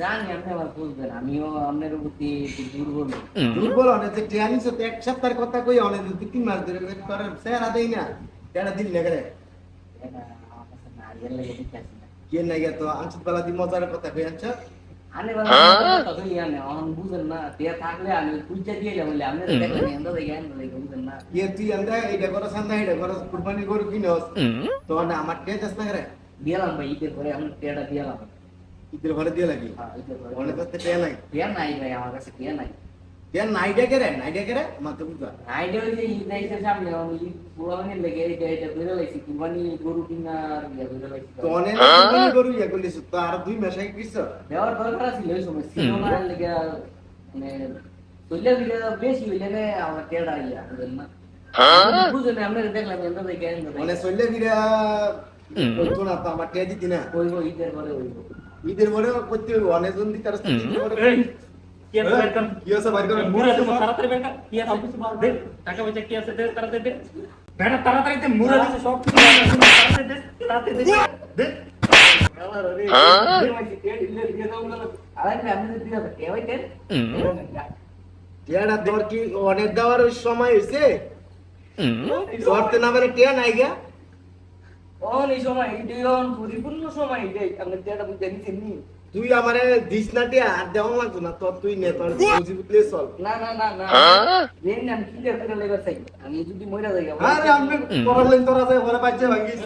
জানি আপনি আবার বুঝবেন আমিও আপনার প্রতি দুর্বল। দুর্বল অনেক যে আনিস তো এক সপ্তাহের কথা কই অনেক দুই তিন মাস ধরে তোর সেরা দেই না। তেরা দিন লাগে রে লাগে কে নাই গে তো আনছিত বেলা দি মজার কথা কই আনছ? আনে বলা কথা ইয়ানে অন বুঝেন না তে থাকলে আমি কুইটা দিয়ে যাব বলে আপনি দেখলেন এন্দ দেখে বুঝেন না। কে তুই আন্দা এইটা করছ আন্দা এইটা করছ কুরবানি গরু কিনস। তো না আমার কে যাস না রে? দিলাম ভাই ঈদের পরে আমি টেটা দিলাম ইদের ঘরে দিয়ে লাগি? হ্যাঁ ঈদের পরে অনেক কাছে তে নাই? টিয়া নাই ভাই আমার কাছে টিয়া নাই। তে নাইডা কে রে নাইডা কে রে মাতে বুঝা আইডিয়া হচ্ছে ঈদ আইসে সামনে আমি পুরানি লেগে এটা এটা ধরে লাইছি কুরবানি গরু কিনার ইয়া ধরে লাইছি। তো অনেক কুরবানি গরু ইয়া করলিস তো আর দুই মাস আগে কিছ দেওয়ার দরকার ছিল ওই সময় সিনেমা লেগে মানে চলে দিলে বেশি হইলে রে আমার টেড়া ইয়া বুঝেন না? বুঝেন আমরা দেখলাম এন্দ দেখে মানে চললে বিরা কইতো না তো আমার কে দিতি না। ওই ওই ঈদের পরে ওই ঈদের পরে করতে হইব অনেক জন দিতে আর এই কি আছে বের কর। কি আছে বাইর করে? মুড়ে তো তাড়াতাড়ি বের কর। কি আছে? দে। টাকা পয়সা কি আছে? দে তাড়াতাড়ি দে। বেটা তাড়াতাড়ি তে মুড়ে দিছে সব কিছু তাড়াতাড়ি দে তাড়াতাড়ি দে। দে। আরে আমি দিতে হবে। টিয়াটা তোর কি অনেক দেওয়ার সময় হয়েছে না বলে টিয়া নাই গা অন এই সময় এটাই অন পরিপূর্ণ সময় এটাই আমরা টেড়া বুঝে নিছেন নি তুই আমারে দিস না টিয়া আর দেওয়া লাগতো না তোর তুই নে তোর বুঝি বুঝলে চল। না না না না। দেন না আমি ক্লিয়ার করে লেবার চাই। আমি যদি মইরা যাই আরে আমি পড়ার লাইন তোরা যায় ঘরে বাচ্চা ভাঙ্গিস।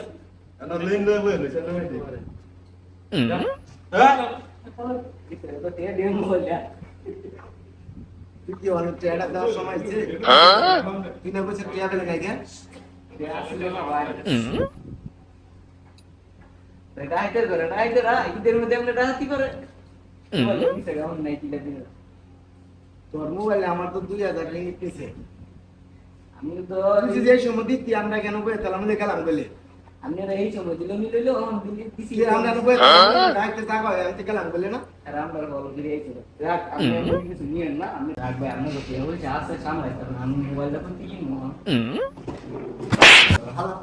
না লাইন লই লই চল হ্যাঁ তো টেড়া দেন বললা তুই কি অনেক টিয়াটা দেওয়ার সময় তুই না বলছিস আসলে না ভাই। ডাইটার করে ডাইটার ঈদের মধ্যে আমরা ডাহাতি করে। তোর মোবাইলে আমার তো দুই হাজার রিঙ্গিট নিছে আমি তো যে সময় দিতি আমরা কেন বই তাহলে আমাদের গেলাম বলে। আমি এই সময় দিল নি লইলো অন দিলি দিছি আমরা বই ডাইতে থাকো আমি গেলাম বলে না। আর আমরা বল দিলে এই ছিল রাখ আমি কিছু নিয়ে না আমি তো কেউ সামলাই তখন আমি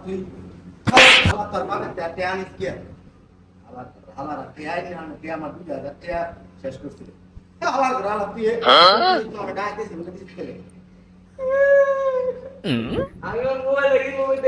তুই তোর বাবা তে আনিস কি হালা হালা তে আই আমি তে আমার দুই হাজার তে শেষ করছি হালা হালা তুই তো আমরা ডাইতে বলে দিছি খেলে। আমি মোবাইল লাগি মোবাইল